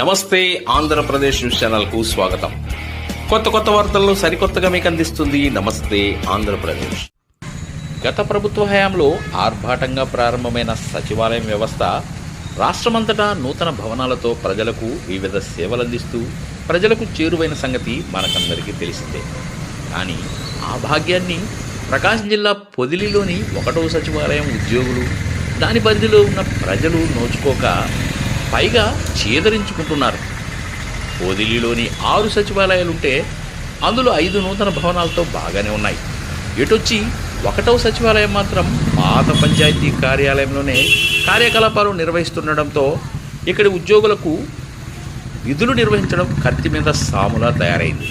నమస్తే ఆంధ్రప్రదేశ్ న్యూస్ ఛానల్కు స్వాగతం. కొత్త కొత్త వార్తలను సరికొత్తగా మీకు అందిస్తుంది నమస్తే ఆంధ్రప్రదేశ్. గత ప్రభుత్వ హయాంలో ఆర్భాటంగా ప్రారంభమైన సచివాలయం వ్యవస్థ రాష్ట్రమంతటా నూతన భవనాలతో ప్రజలకు వివిధ సేవలందిస్తూ ప్రజలకు చేరువైన సంగతి మనకందరికీ తెలిసిందే. కానీ ఆ భాగ్యాన్ని ప్రకాశం జిల్లా పొదిలిలోని ఒకటో సచివాలయం ఉద్యోగులు దాని పరిధిలో ఉన్న ప్రజలు నోచుకోక పైగా చేదరించుకుంటున్నారు. ఓదిలీలోని ఆరు సచివాలయాలుంటే అందులో ఐదు నూతన భవనాలతో బాగానే ఉన్నాయి. ఎటొచ్చి ఒకటవ సచివాలయం మాత్రం పాత పంచాయతీ కార్యాలయంలోనే కార్యకలాపాలు నిర్వహిస్తుండడంతో ఇక్కడి ఉద్యోగులకు విధులు నిర్వహించడం కత్తి మీద సాములా తయారైంది.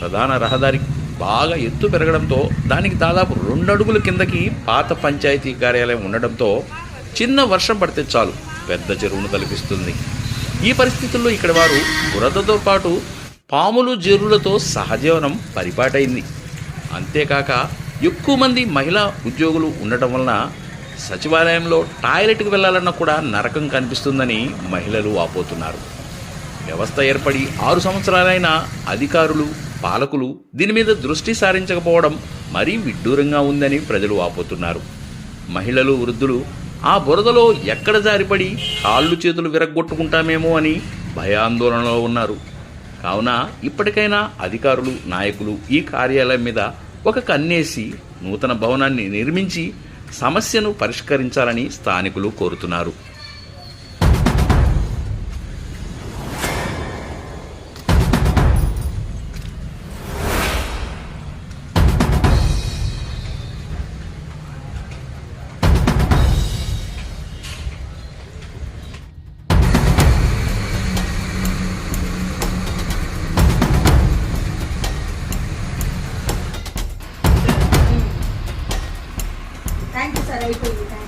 ప్రధాన రహదారి బాగా ఎత్తు పెరగడంతో దానికి దాదాపు రెండు అడుగుల కిందకి పాత పంచాయతీ కార్యాలయం ఉండడంతో చిన్న వర్షం పడితే చాలు. పెద్ద చెరువును కల్పిస్తుంది ఈ పరిస్థితుల్లో ఇక్కడ వారు బురదతో పాటు పాములు జరువులతో సహజీవనం పరిపాటైంది. అంతేకాక ఎక్కువ మంది మహిళా ఉద్యోగులు ఉండటం వలన సచివాలయంలో టాయిలెట్కి వెళ్ళాలన్నా కూడా నరకం కనిపిస్తుందని మహిళలు వాపోతున్నారు వ్యవస్థ ఏర్పడి ఆరు సంవత్సరాలైన అధికారులు పాలకులు దీని మీద దృష్టి సారించకపోవడం మరీ విడ్డూరంగా ఉందని ప్రజలు వాపోతున్నారు మహిళలు వృద్ధులు ఆ బురదలో ఎక్కడ జారిపడి కాళ్ళు చేతులు విరగ్గొట్టుకుంటామేమో అని భయాందోళనలో ఉన్నారు. కావున ఇప్పటికైనా అధికారులు నాయకులు ఈ కార్యాలయం మీద ఒక కన్నేసి నూతన భవనాన్ని నిర్మించి సమస్యను పరిష్కరించాలని స్థానికులు కోరుతున్నారు. 可以。